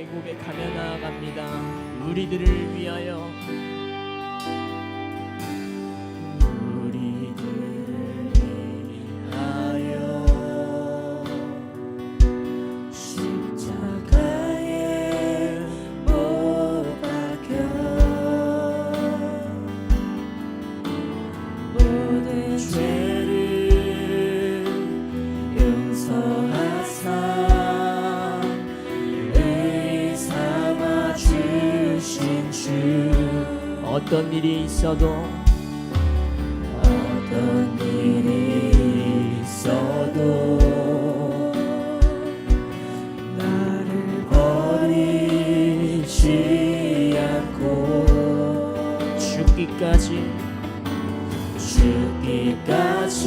애굽에 가며 나아갑니다. 우리들을 위하여 있어도 어떤 일이 있어도 나를 버리지 않고 죽기까지 죽기까지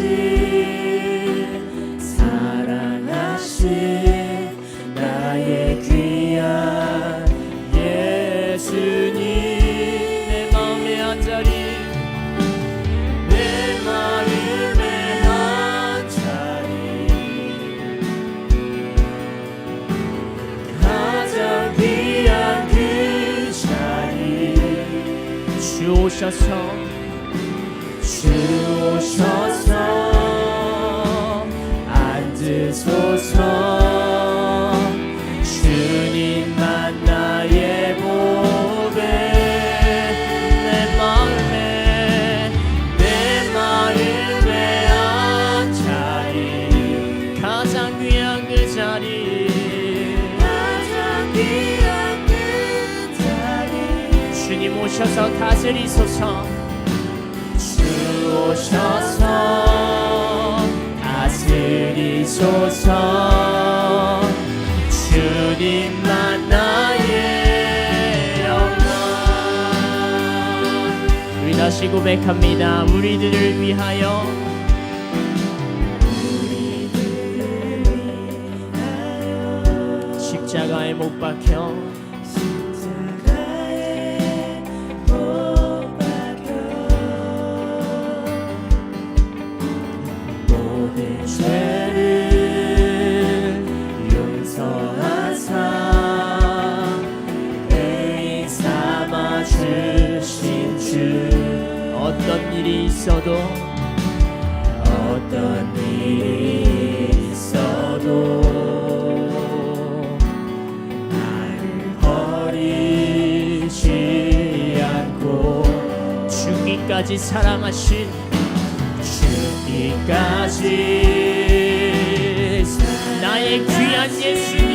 오셔서 주 오셔서. 오셔서 다스리소서. 주 오셔서 다스리소서. 주님만 나의 영광. 우리 다시 고백합니다. 우리들을 위하여. 십자가에 못 박혀. 주신 주 어떤 일이 있어도 어떤 일이 있어도 나를 버리지 않고 죽기까지 사랑하신 죽기까지 나의 귀한 예수님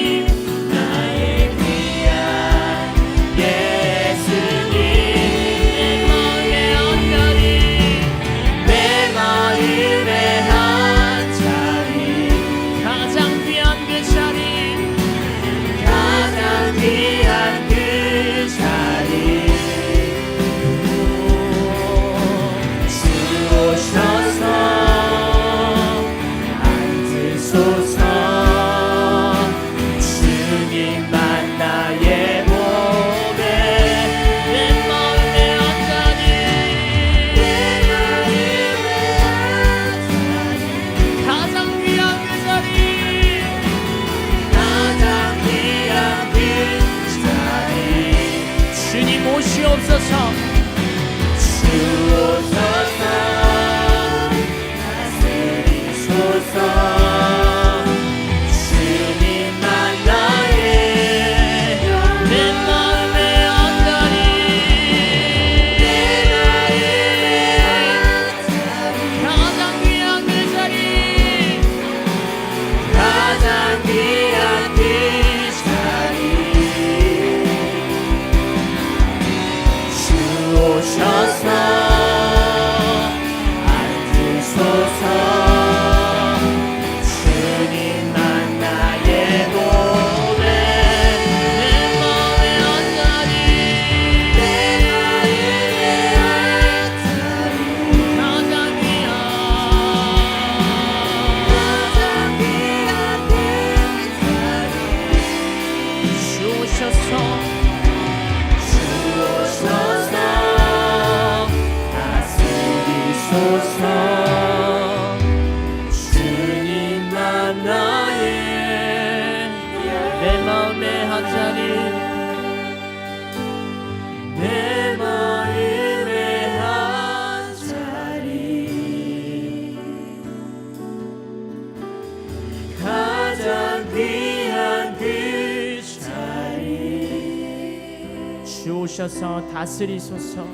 오셔서 다스리소서.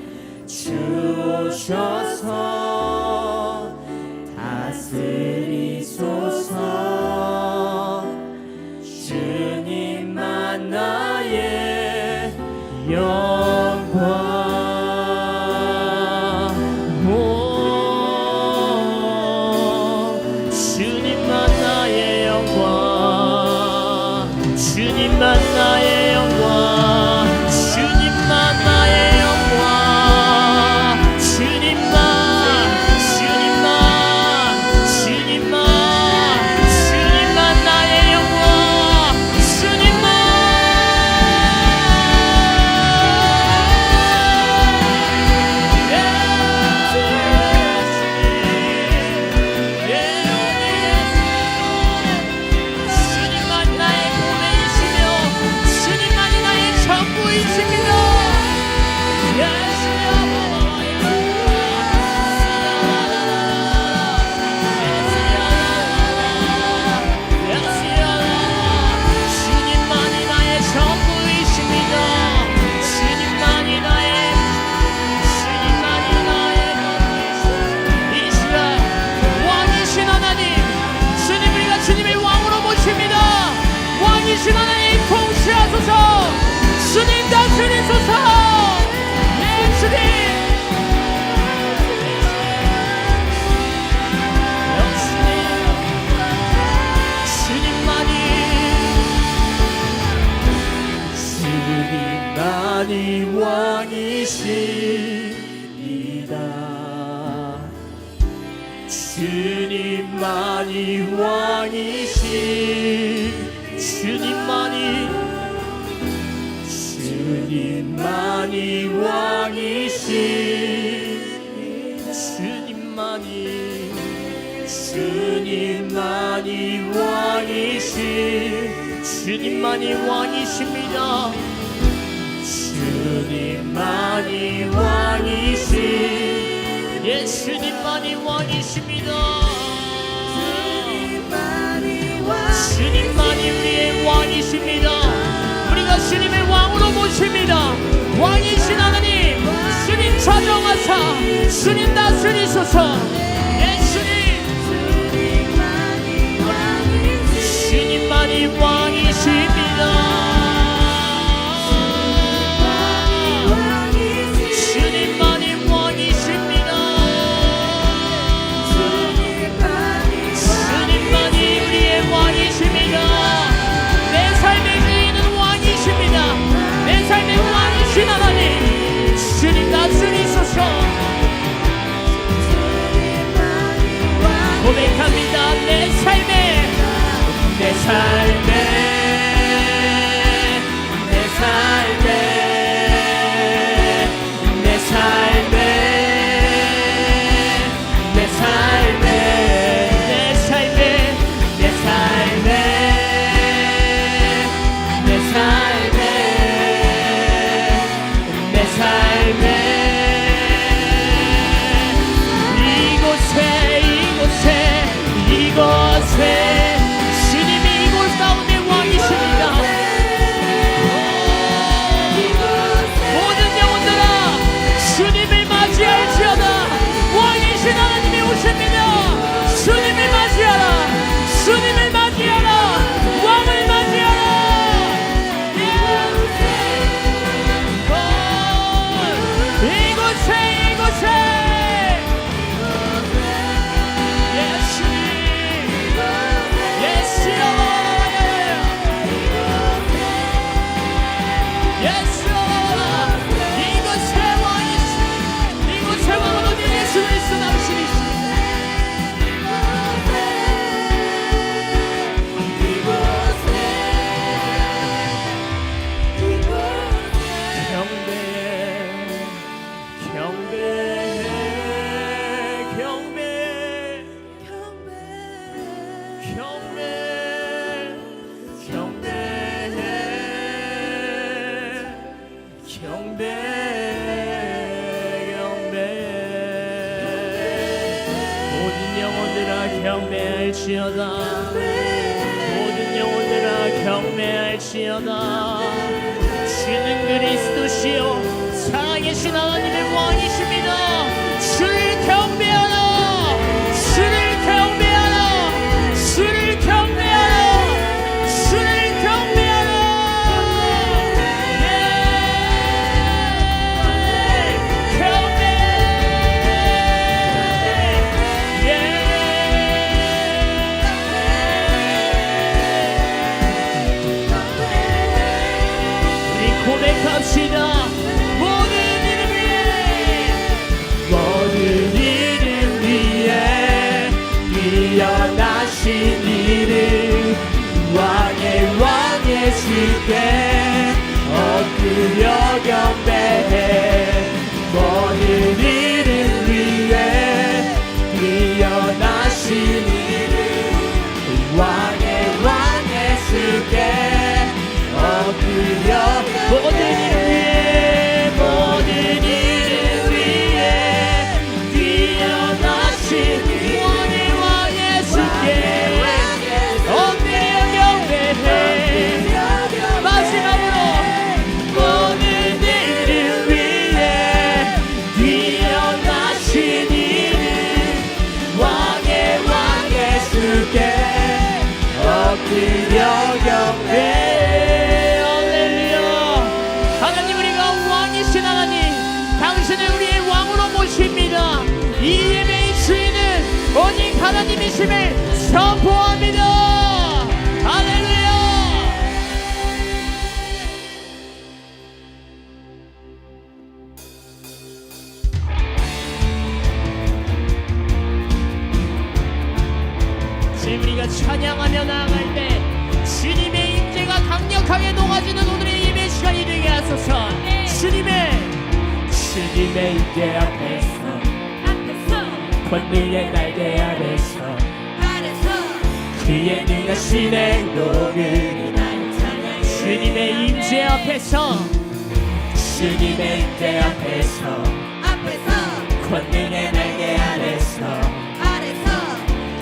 주 오셔서 다스리 주님만이 우리의 왕이십니다. 우리가 주님의 왕으로 모십니다. 왕이신 하나님, 주님 찾아와서 주님 다스리소서. 예, 주님. 주님만이 왕. time. 것이여다. 주는 그리스도시요 살아계신 하나님의 왕이십니다 하나님이심을 선포 앞에서. 주님의 임재 앞에서. 권능의 날개 아래서.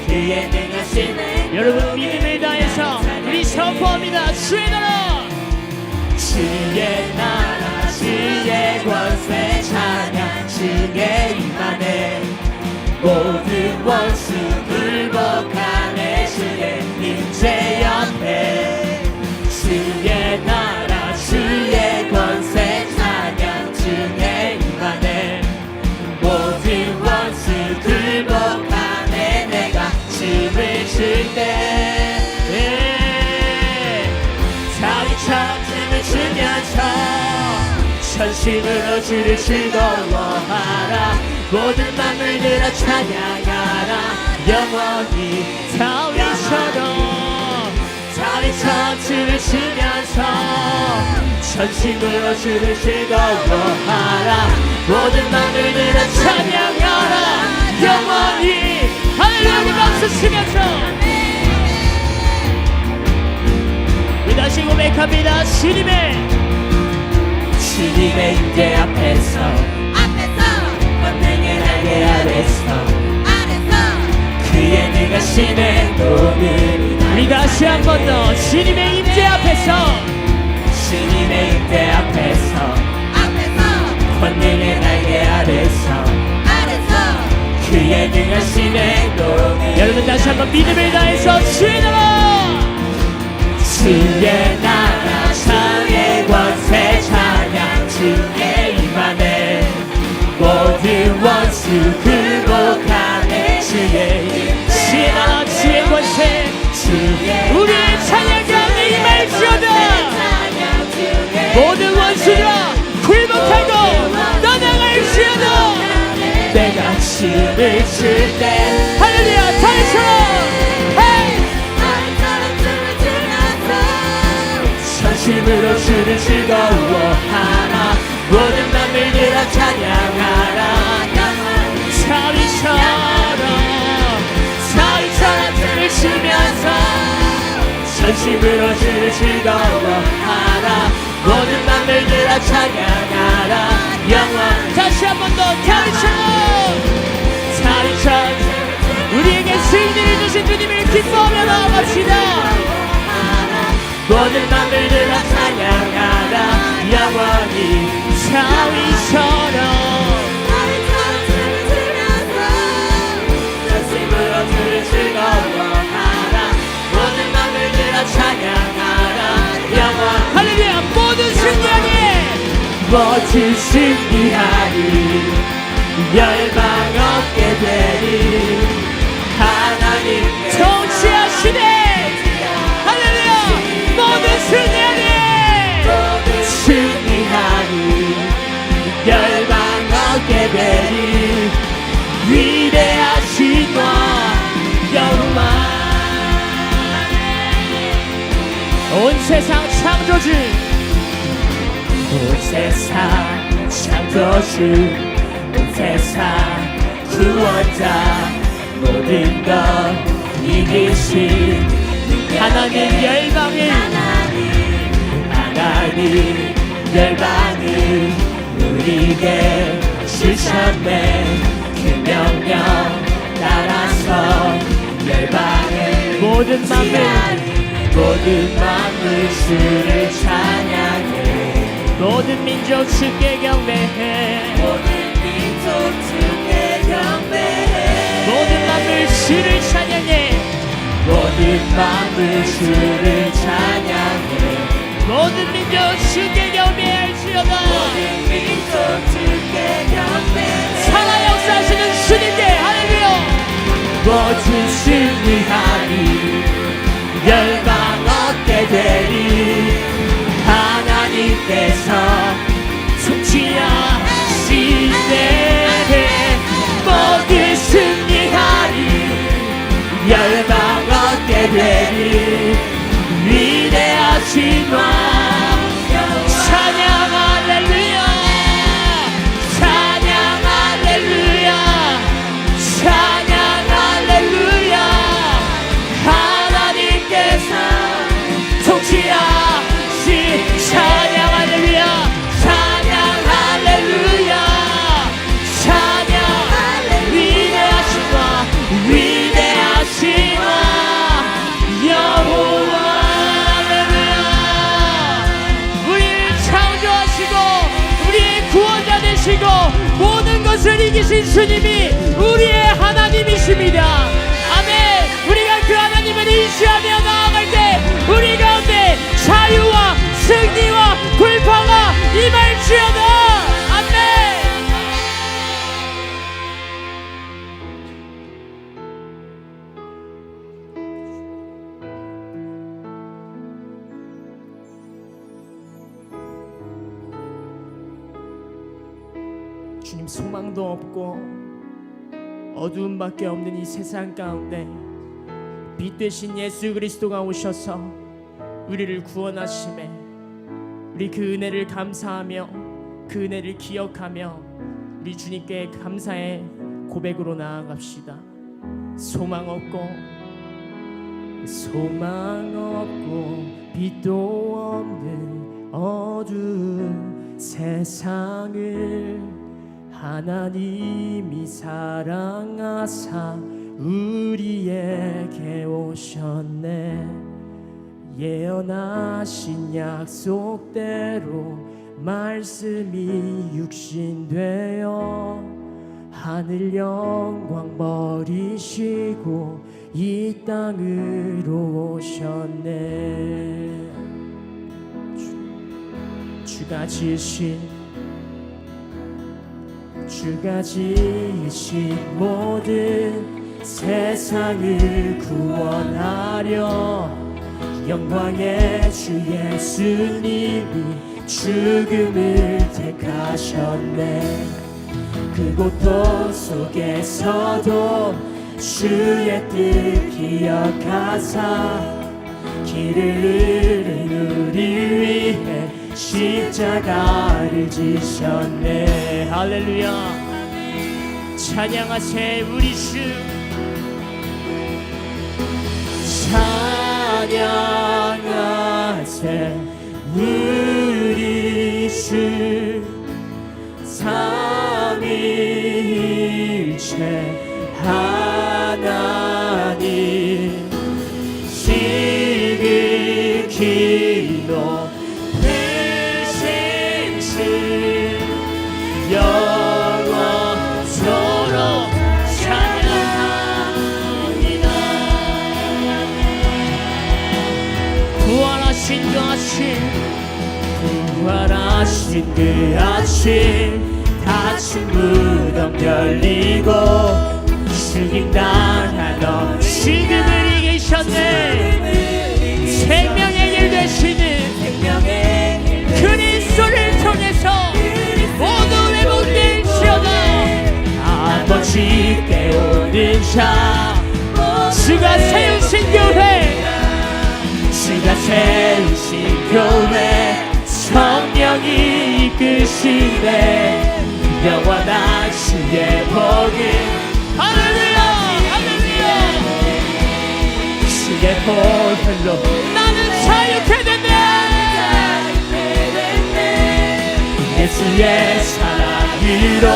그의 능하신 행동 여러분 믿음을 다해서 우리 선포합니다. 주의 나라. 주의 나라 주의 권세 찬양 주의 임하네 모든 원수 전심으로 주를 즐거워하라? 모든 만물들아 찬양하라. 영원히 다윗처럼 다리처럼 춤을 추면서 전심으로 주를 즐거워하라? 모든 만물들아 찬양하라. 영원히 할렐루야 박수 치면서 다시 고백합니다. 주님의 주님의 임재 앞에서 권능의 날개 아래서 그의 능하신 행동을 우리 다시 한 번 더 주님의 임재 앞에서 주님의 임재 앞에서 권능의 날개 아래서 그의 능하신 행동을 여러분 다시 한번 믿음을 다해서 주의 나라! 주의 나라 주의 임하네. 모든 원수 굴복하네 주의 임 주의 권세. 주의 우리의 찬양 가운데 임할지어다. 모든 원수가 굴복하고 떠나갈지어다. 내가 춤을 출때 힘으로 주를 즐거워하라. 모든 맘을 들어 찬양하라. 영원. 다시 한 번 더 다리처럼 다리처럼 우리에게 승리를 주신 주님을 기뻐하며 나아갑시다. 모든 맘을 들어 찬양하라. 영원히 자리처럼. 모두 승리하리 열방 얻게 되리. 하나님께 통치하시네. 할렐루야. 모든 승리하리 승리하리 열방 얻게 되리. 위대하신 와 여호와 온 세상 창조주 온 세상 창조주 온 세상 구원자 모든 것 이기신 하나님 열방을 하나님 열방을 우리에게 주셨네 그 명령 따라서 열방을 모든 만물 모든 만물 주를 찬양해 모든 민족 주께 경배해. 모든 민족 주께 경배해. 모든 만물 주를 찬양해. 모든 만물 주를 찬양해. 모든 민족 주께 경배할지어다. 모든 민족 주께 경배해. 살아 역사하시는 주님께 할렐루야. 모든 승리하리 열방 얻게 되리 하나님께서 통치하시네. 모든 승리하리 열방 얻게 되리. 위대하신 왕 모든 것을 어두움밖에 없는 이 세상 가운데 빛 되신 예수 그리스도가 오셔서 우리를 구원하심에 우리 그 은혜를 감사하며 그 은혜를 기억하며 우리 주님께 감사의 고백으로 나아갑시다. 소망 없고 소망 없고 빛도 없는 어두운 세상을 하나님이 사랑하사 우리에게 오셨네. 예언하신 약속대로 말씀이 육신되어 하늘 영광 버리시고 이 땅으로 오셨네. 주- 주가 지으신 주가 지으신 모든 세상을 구원하려 영광의 주 예수님이 죽음을 택하셨네. 그 고통 속에서도 주의 뜻 기억하사 길을 잃은 십자가를 지셨네. 할렐루야. 찬양하세 우리 주. 찬양하세 우리 주. 삼위일체 하나 주 하신 부활하신 그 아침 다친 무덤 열리고 죽임당하던 지금을 이기셨네. 생명의 길 되시는 그리스도를 통해서 모두 회복될 지어다 아버지 깨우는 자 주가 세우신 교회 주가 세우신 교회 성령이 이끄시네. 영원한 주의 복을 할렐루야! 할렐루야! 주의 보혈로 나는 자유케 된다 예수의 사랑으로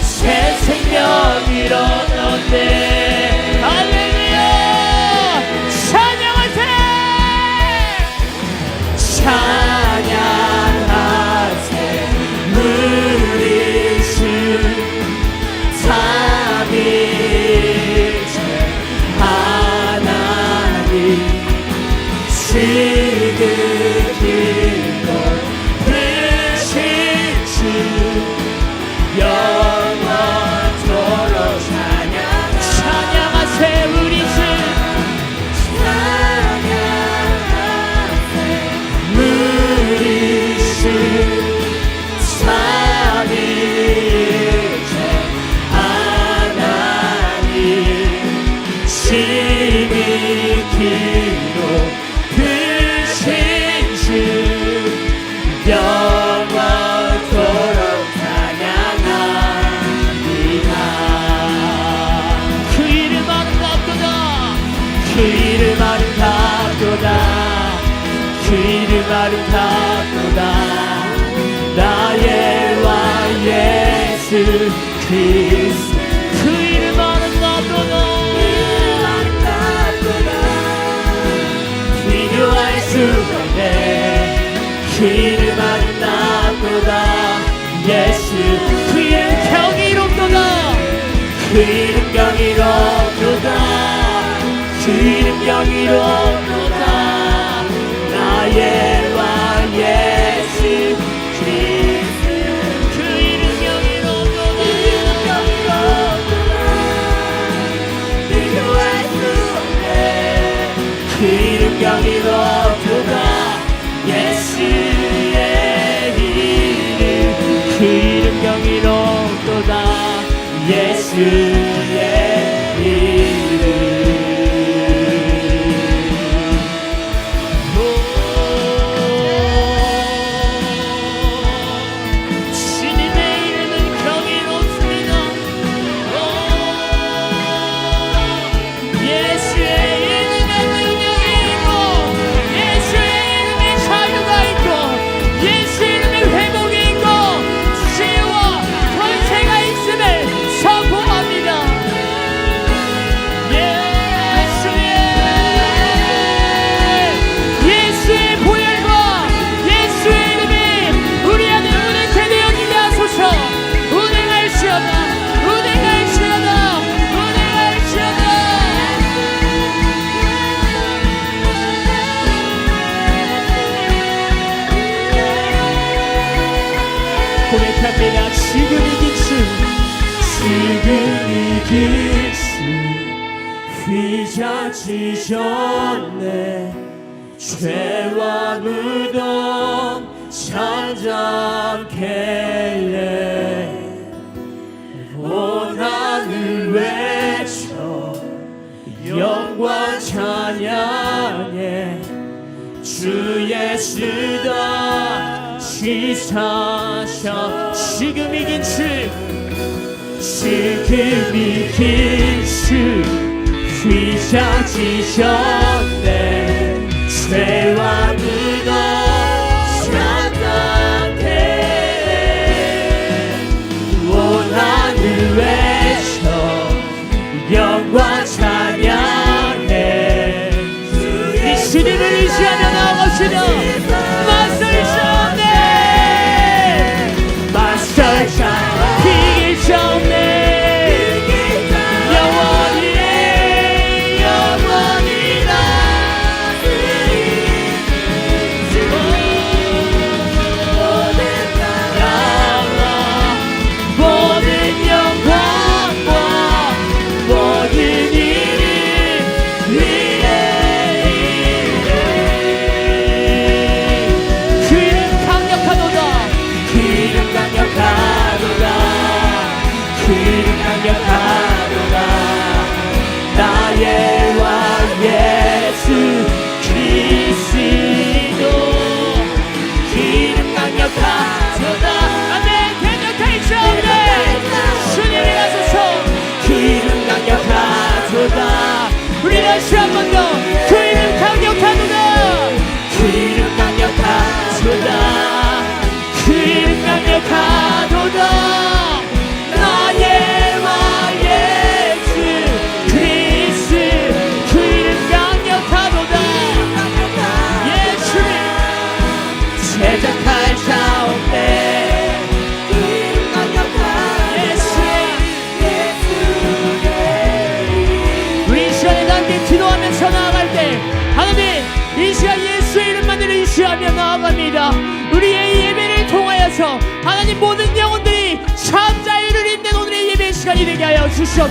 새 생명을 얻었네 그리스도 그 이름 아름답도다 비교할 수 없네 그 이름 아름답도다 예수 그 이름 경이롭도다 그 이름 경이롭도다 그 이름 경이롭도다 나의 예 주 예수다 시사셔. 지금 이긴 주 지금 이긴 주 휘장지셨네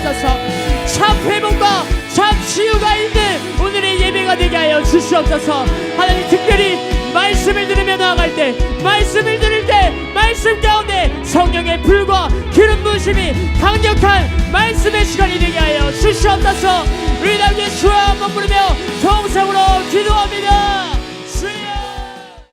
주시옵소서. 참 회복과 참 치유가 있는 오늘의 예배가 되게 하여 주시옵소서. 하나님 특별히 말씀을 들으며 나아갈 때 말씀을 들을 때 말씀 가운데 성령의 불과 기름 부심이 강력한 말씀의 시간이 되게 하여 주시옵소서. 우리 함께 주여 한번 부르며